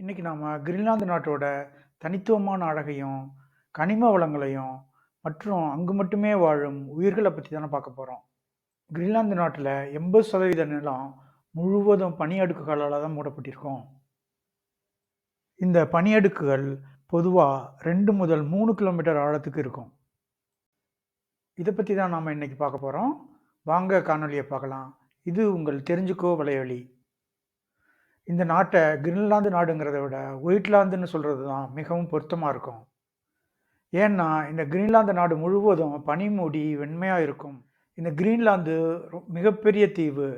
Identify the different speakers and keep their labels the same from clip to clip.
Speaker 1: இன்றைக்கி நாம் கிரீன்லாந்து நாட்டோட தனித்துவமான அழகையும், கனிம வளங்களையும் மற்றும் அங்கு மட்டுமே வாழும் உயிர்களை பற்றி தானே பார்க்க போகிறோம் கிரீன்லாந்து நாட்டில் எண்பது சதவீத நிலம் முழுவதும் பனியடுக்குகளால் தான் மூடப்பட்டிருக்கும். இந்த பனி அடுக்குகள் பொதுவா 2 முதல் மூணு கிலோமீட்டர் ஆழத்துக்கு இருக்கும். இதை பற்றி தான் நாம் இன்னைக்கு பார்க்க போகிறோம் வாங்க காணொலியை பார்க்கலாம். இது உங்கள் தெரிஞ்சுக்கோ வலையொலி. இந்த நாட்டை கிரீன்லாந்து நாடுங்கிறத விட ஒயிட்லாந்துன்னு சொல்கிறது தான் மிகவும் பொருத்தமாக இருக்கும். ஏன்னா, இந்த கிரீன்லாந்து நாடு முழுவதும் பனி மூடி இருக்கும். இந்த கிரீன்லாந்து ரொ மிகப்பெரிய தீவு.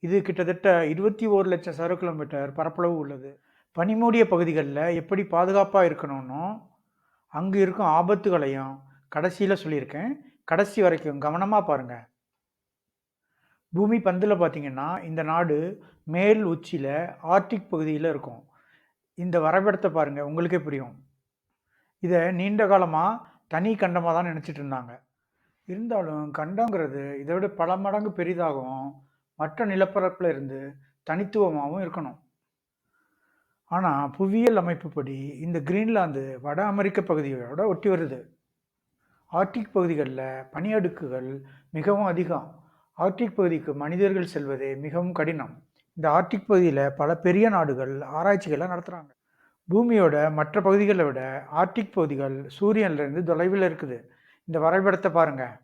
Speaker 1: இது கிட்டத்தட்ட 21,00,000 சதுர கிலோமீட்டர் பரப்பளவு உள்ளது. பனி மூடிய எப்படி பாதுகாப்பாக இருக்கணும்னோ அங்கே இருக்கும் ஆபத்துகளையும் கடைசியில் சொல்லியிருக்கேன். கடைசி வரைக்கும் கவனமாக பாருங்கள் பூமி பந்தில் பார்த்தீங்கன்னா, இந்த நாடு மேல் உச்சியில் ஆர்க்டிக் பகுதியில் இருக்கும். இந்த வரைபடத்தை பாருங்கள் உங்களுக்கே புரியும். இதை நீண்ட காலமாக தனி கண்டமாக தான் நினச்சிட்டு இருந்தாங்க. இருந்தாலும் கண்டங்கிறது இதை விட பல மடங்கு பெரிதாகவும், மற்ற நிலப்பரப்பில் இருந்து தனித்துவமாகவும் இருக்கணும். ஆனால் புவியியல் அமைப்புப்படி இந்த கிரீன்லாந்து வட அமெரிக்க பகுதியோட ஒட்டி வருது. ஆர்க்டிக் பகுதிகளில் பனியடுக்குகள் மிகவும் அதிகம். ஆர்க்டிக் பகுதிக்கு மனிதர்கள் செல்வதே மிகவும் கடினம். இந்த ஆர்க்டிக் பகுதியில் பல பெரிய நாடுகள் ஆராய்ச்சிகளை நடத்துகிறாங்க பூமியோட மற்ற பகுதிகளை விட ஆர்க்டிக் பகுதிகள் சூரியன்லேருந்து தொலைவில் இருக்குது. இந்த வரைபடத்தை பாருங்கள்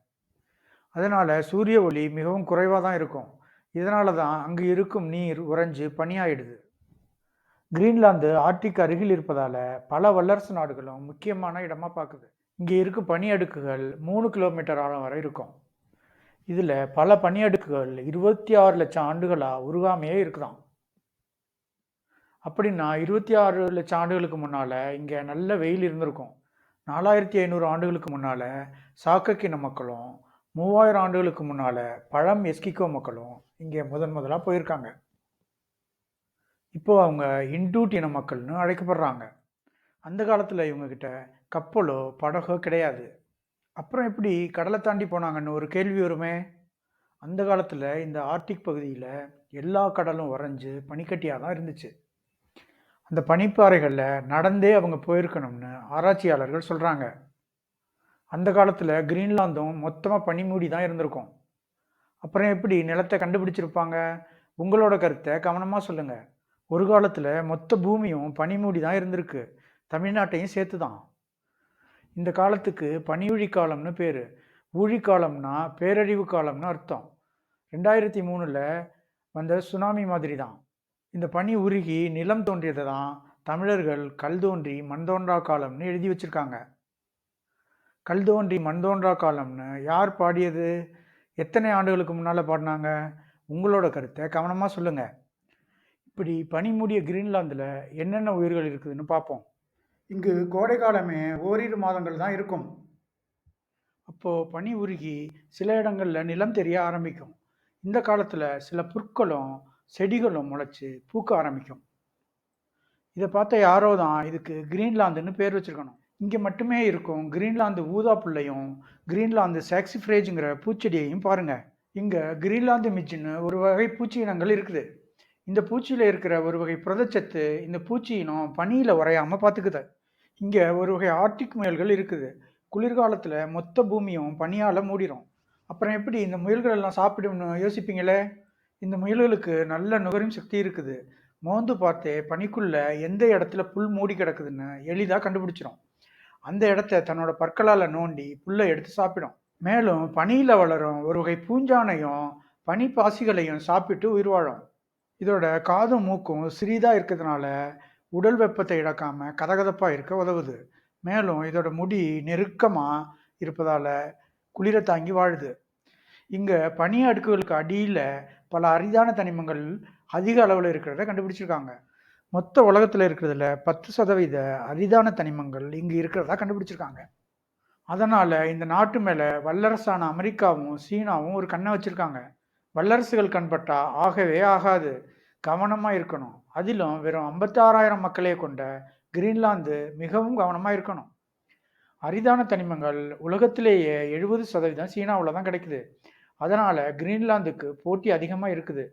Speaker 1: அதனால் சூரிய ஒளி மிகவும் குறைவாக தான் இருக்கும். இதனால தான் அங்கு இருக்கும் நீர் உறைஞ்சு பனியாயிடுது. கிரீன்லாந்து ஆர்க்டிக் அருகில் இருப்பதால் பல வல்லரசு நாடுகளும் முக்கியமான இடமாக பார்க்குது இங்கே இருக்கும் பனி அடுக்குகள் மூணு கிலோமீட்டர் ஆழம் வரை இருக்கும். இதில் பல பணியடுக்குகள் இருபத்தி ஆறு லட்சம் ஆண்டுகளாக உருகாமையே இருக்கிறான் அப்படின்னா 26,00,000 ஆண்டுகளுக்கு முன்னால் இங்கே நல்ல வெயில் இருந்திருக்கும். 4,500 ஆண்டுகளுக்கு முன்னால் சாக்கக் இன மக்களும், 3000 ஆண்டுகளுக்கு முன்னால் பழம் எஸ்கிகோ மக்களும் இங்கே முதன் முதலாக போயிருக்காங்க. இப்போ அவங்க இன்டூட் இன மக்கள்னு அழைக்கப்படுறாங்க. அந்த காலத்தில் இவங்கக்கிட்ட கப்பலோ, படகோ கிடையாது. அப்புறம் எப்படி கடலை தாண்டி போனாங்கன்னு ஒரு கேள்வி வருமே. அந்த காலத்தில் இந்த ஆர்க்டிக் பகுதியில் எல்லா கடலும் உறைஞ்சு பனிக்கட்டியாக தான் இருந்துச்சு. அந்த பனிப்பாறைகளில் நடந்தே அவங்க போயிருக்கணும்னு ஆராய்ச்சியாளர்கள் சொல்கிறாங்க அந்த காலத்தில் கிரீன்லாந்தும் மொத்தமாக பனி மூடி தான் இருந்திருக்கும். அப்புறம் எப்படி நிலத்தை கண்டுபிடிச்சிருப்பாங்க? உங்களோட கருத்தை கவனமாக சொல்லுங்கள் ஒரு காலத்தில் மொத்த பூமியும் பனி மூடி தான் இருந்திருக்கு. தமிழ்நாட்டையும் சேர்த்து தான். இந்த காலத்துக்கு பனியூழி காலம்னு பேர் ஊழி காலம்னா பேரழிவு காலம்னு அர்த்தம். 2003ல வந்த சுனாமி மாதிரி தான். இந்த பனி உருகி நிலம் தோன்றியதை தான் தமிழர்கள் கல் தோன்றி மண் தோன்றா காலம்னு எழுதி வச்சுருக்காங்க கல் தோன்றி மண் தோன்றா காலம்னு யார் பாடியது? எத்தனை ஆண்டுகளுக்கு முன்னால் பாடினாங்க உங்களோட கருத்தை கவனமாக சொல்லுங்கள் இப்படி பனி கிரீன்லாந்தில் என்னென்ன உயிர்கள் இருக்குதுன்னு பார்ப்போம். இங்கு கோடை காலமே ஓரிரு மாதங்கள் தான் இருக்கும். அப்போது பனி உருகி சில இடங்களில் நிலம் தெரிய ஆரம்பிக்கும். இந்த காலத்தில் சில புற்களும், செடிகளும் முளைச்சி பூக்க ஆரம்பிக்கும். இதை பார்த்த யாரோ தான் இதுக்கு கிரீன்லாந்துன்னு பேர் வச்சிருக்கணும். இங்கே மட்டுமே இருக்கும் கிரீன்லாந்து ஊதா புள்ளையும் கிரீன்லாந்து சாக்சிஃப்ரேஜுங்கிற பூச்செடியையும் பாருங்கள் இங்கே கிரீன்லாந்து மிச்சின்னு ஒரு வகை பூச்சி இனங்கள் இருக்குது. இந்த பூச்சியில் இருக்கிற ஒரு வகை புரதச்சத்து இந்த பூச்சி இனம் பனியில உறையாம பார்த்துக்குது. இங்கே ஒரு வகை ஆர்க்டிக் முயல்கள் இருக்குது. குளிர்காலத்தில் மொத்த பூமியும் பனியால் மூடிடும் அப்புறம் எப்படி இந்த முயல்கள் எல்லாம் சாப்பிடும்னு யோசிப்பீங்களே. இந்த முயல்களுக்கு நல்ல நுகரும் சக்தி இருக்குது. மோந்து பார்த்தே பனிக்குள்ள எந்த இடத்துல புல் மூடி கிடக்குதுன்னு எளிதாக கண்டுபிடிச்சிரும். அந்த இடத்த தன்னோட பற்களால் நோண்டி புல்லை எடுத்து சாப்பிடும். மேலும் பனியில் வளரும் ஒரு வகை பூஞ்சானையும், பனி பாசிகளையும் சாப்பிட்டு உயிர் வாழும். இதோட காதும், மூக்கும் சிறிதாக இருக்கிறதுனால உடல் வெப்பத்தை இழக்காமல் கதகதப்பாக இருக்க உதவுது. மேலும் இதோட முடி நெருக்கமாக இருப்பதால் குளிர தாங்கி வாழுது. இங்கே பனி அடுக்குகளுக்கு அடியில் பல அரிதான தனிமங்கள் அதிக அளவில் இருக்கிறத கண்டுபிடிச்சிருக்காங்க. மொத்த உலகத்தில் இருக்கிறதுல 10% அரிதான தனிமங்கள் இங்கு இருக்கிறதா கண்டுபிடிச்சிருக்காங்க. அதனால் இந்த நாட்டு மேலே வல்லரசான அமெரிக்காவும், சீனாவும் ஒரு கண்ணை வச்சுருக்காங்க வல்லரசுகள் கண்பட்டா ஆகவே ஆகாது. கவனமாக இருக்கணும். அதிலும் வெறும் 56,000 மக்களே கொண்ட கிரீன்லாந்து மிகவும் கவனமாக இருக்கணும். அரிதான தனிமங்கள் உலகத்திலேயே எழுபது சதவீதம் சீனாவில் தான் கிடைக்குது. அதனால் கிரீன்லாந்துக்கு போட்டி அதிகமாக இருக்குது.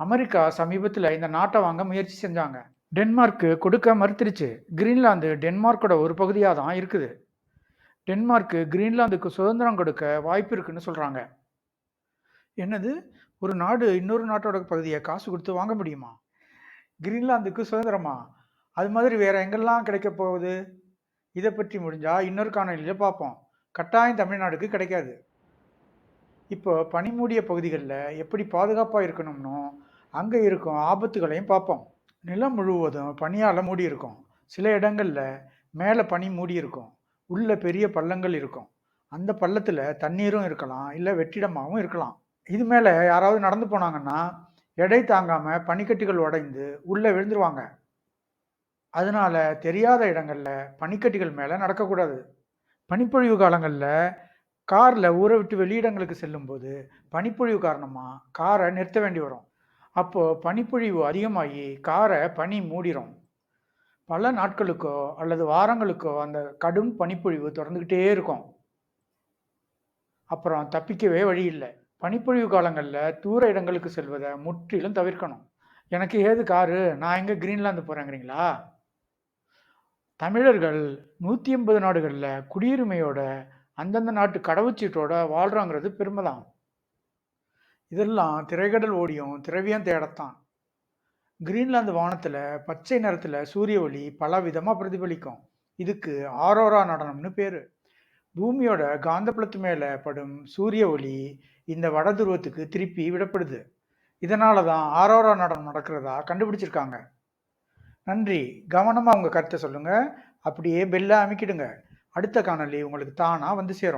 Speaker 1: அமெரிக்கா சமீபத்தில் இந்த நாட்டை வாங்க முயற்சி செஞ்சாங்க. டென்மார்க்கு கொடுக்க மறுத்துருச்சு கிரீன்லாந்து டென்மார்க்கோட ஒரு பகுதியாக தான் இருக்குது டென்மார்க்கு கிரீன்லாந்துக்கு சுதந்திரம் கொடுக்க வாய்ப்பு இருக்குன்னு சொல்கிறாங்க என்னது ஒரு நாடு இன்னொரு நாட்டோட பகுதியை காசு கொடுத்து வாங்க முடியுமா? கிரீன்லாந்துக்கு சுதந்திரமா? அது மாதிரி வேற எங்கெல்லாம் கிடைக்க போகுது? இதை பற்றி முடிஞ்சா இன்னொரு காணொலியில் பார்ப்போம். கட்டாயம் தமிழ்நாடுக்கு கிடைக்காது. இப்போ பனிமூடிய பகுதிகளில் எப்படி பாதுகாப்பாக இருக்கணும்னோ அங்கே இருக்கும் ஆபத்துகளையும் பார்ப்போம். நிலம் முழுவதும் பனியால் மூடி இருக்கும். சில இடங்களில் மேலே பனி மூடி இருக்கும். உள்ள பெரிய பள்ளங்கள் இருக்கும். அந்த பள்ளத்தில் தண்ணீரும் இருக்கலாம் இல்லை வெற்றிடமாகவும் இருக்கலாம். இது மேலே யாராவது நடந்து போனாங்கன்னா எடை தாங்காமல் பனிக்கட்டிகள் உடைந்து உள்ளே விழுந்துருவாங்க. அதனால தெரியாத இடங்களில் பனிக்கட்டிகள் மேலே நடக்கக்கூடாது. பனிப்பொழிவு காலங்களில் காரில் ஊரை விட்டு வெளியிடங்களுக்கு செல்லும்போது பனிப்பொழிவு காரணமாக காரை நிறுத்த வேண்டி வரும். அப்போது பனிப்பொழிவு அதிகமாகி காரை பனி மூடிரும். பல நாட்களுக்கோ அல்லது வாரங்களுக்கோ அந்த கடும் பனிப்பொழிவு தொடர்ந்துக்கிட்டே இருக்கும். அப்புறம் தப்பிக்கவே வழி இல்லை. பனிப்பொழிவு காலங்களில் தூர இடங்களுக்கு செல்வதை முற்றிலும் தவிர்க்கணும். எனக்கு ஏது காரு? நான் எங்கே கிரீன்லாந்து போகிறேங்கிறீங்களா தமிழர்கள் நூற்றி எண்பது நாடுகளில் குடியுரிமையோட அந்தந்த நாட்டு கடவுச்சீட்டோட வாழ்கிறாங்கிறது பெருமை தான் இதெல்லாம் திரைக்கடல் ஓடியும் திரவியம் தேடத்தான். கிரீன்லாந்து வானத்தில் பச்சை நிறத்தில் சூரிய ஒளி பல விதமாக பிரதிபலிக்கும். இதுக்கு ஆரோரா நடனம்னு பேர். பூமியோட காந்தப்புலத்து மேலே படும் சூரிய ஒளி இந்த வட துருவத்துக்கு திருப்பி விடப்படுது. இதனால தான் ஆரோரா நடனம் நடக்கிறதா கண்டுபிடிச்சிருக்காங்க. நன்றி. கவனமாக உங்கள் கருத்தை சொல்லுங்கள் அப்படியே பெல்லை அமைக்கிடுங்க. அடுத்த காணொலி உங்களுக்கு தானாக வந்து சேரும்.